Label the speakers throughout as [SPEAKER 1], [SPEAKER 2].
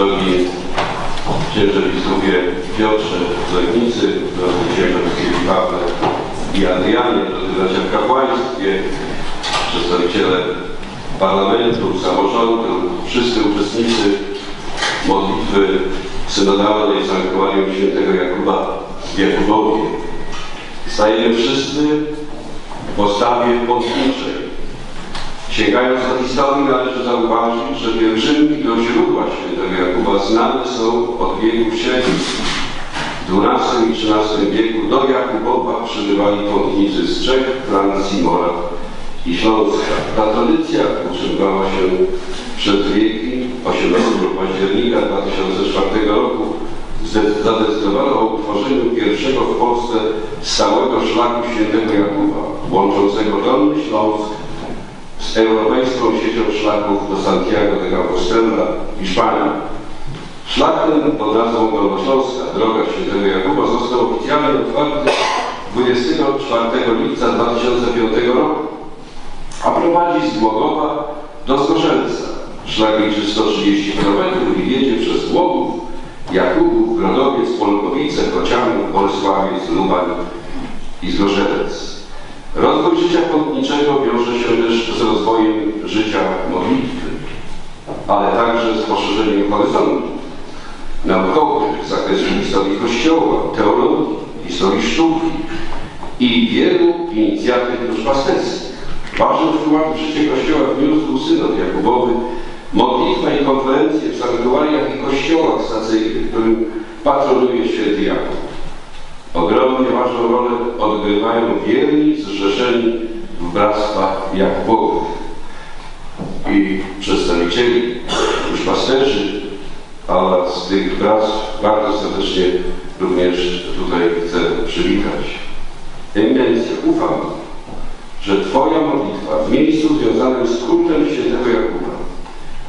[SPEAKER 1] drogi księże biskupie Piotrze Legnicy, drogi księże Pawle i Adrianie, drodzy bracia w kapłaństwie, przedstawiciele parlamentu, samorządu, wszyscy uczestnicy modlitwy synodalnej sanktuarium świętego Jakuba w Jakubowie. Stajemy wszyscy w postawie podwórczej. Sięgając do historii należy zauważyć, że pielgrzymki do źródła świętego Jakuba znane są od wieków średnich. W XII i XIII wieku do Jakubowa przybywali pątnicy z Czech, Francji, Moraw i Śląska. Ta tradycja utrzymywała się przez wieki 18 października 2004 roku zadecydowano o utworzeniu pierwszego w Polsce stałego szlaku świętego Jakuba, łączącego Dolny Śląsk europejską siecią szlaków do Santiago de Compostela, Hiszpanii. Szlak ten pod nazwą Dolnośląska Droga Świętego Jakuba został oficjalnie otwarty 24 lipca 2005 roku, a prowadzi z Głogowa do Zgorzelca. Szlak liczy 130 km i wiedzie przez Głogów, Jakubów, Grodowiec, Polkowice, Kocianów, Bolesławiec, Lubań i Zgorzelec. Rozwój życia pątniczego poszerzeniem horyzontu naukowych w zakresie historii Kościoła, teologii, historii sztuki i wielu inicjatyw duszpasterskich. Ważny wkład w życie Kościoła wniósł synod Jakubowy, modlitwa i konferencje w sanktuariach i kościołach stacyjnych, którym patronuje święty Jakub. Ogromnie ważną rolę odgrywają wierni zrzeszeni w bractwach Jakubowych i przedstawicieli duszpasterzy, a z tych bractw bardzo serdecznie również tutaj chcę przywitać. Eminencja, ufam, że Twoja modlitwa w miejscu związanym z kultem świętego Jakuba,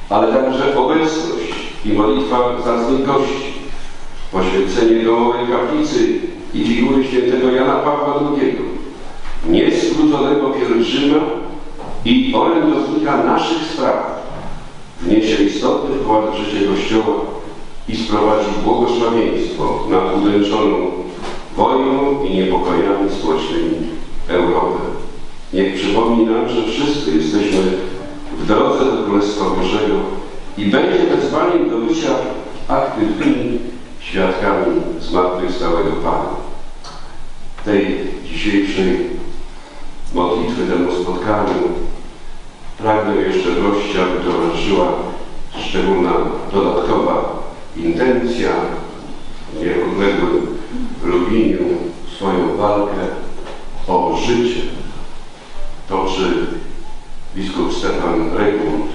[SPEAKER 1] ale także obecność i modlitwa zacnych gości, poświęcenie domowej kaplicy i figury świętego Jana Pawła II, nieskróconego pielgrzyma i orędownika naszych spraw, wniesie istotny wkład w życie Kościoła i sprowadzi błogosławieństwo na udręczoną wojną i niepokojami społecznymi Europę. Niech przypomni nam, że wszyscy jesteśmy w drodze do Królestwa Bożego i będzie wezwaniem do bycia aktywnymi świadkami zmartwychwstałego Pana. Tej dzisiejszej modlitwy, temu spotkaniu pragnę jeszcze prosić, aby towarzyszyła szczególna, dodatkowa intencja w nieodległym Lubliniu swoją walkę o życie. Toczy biskup Stefan Reymund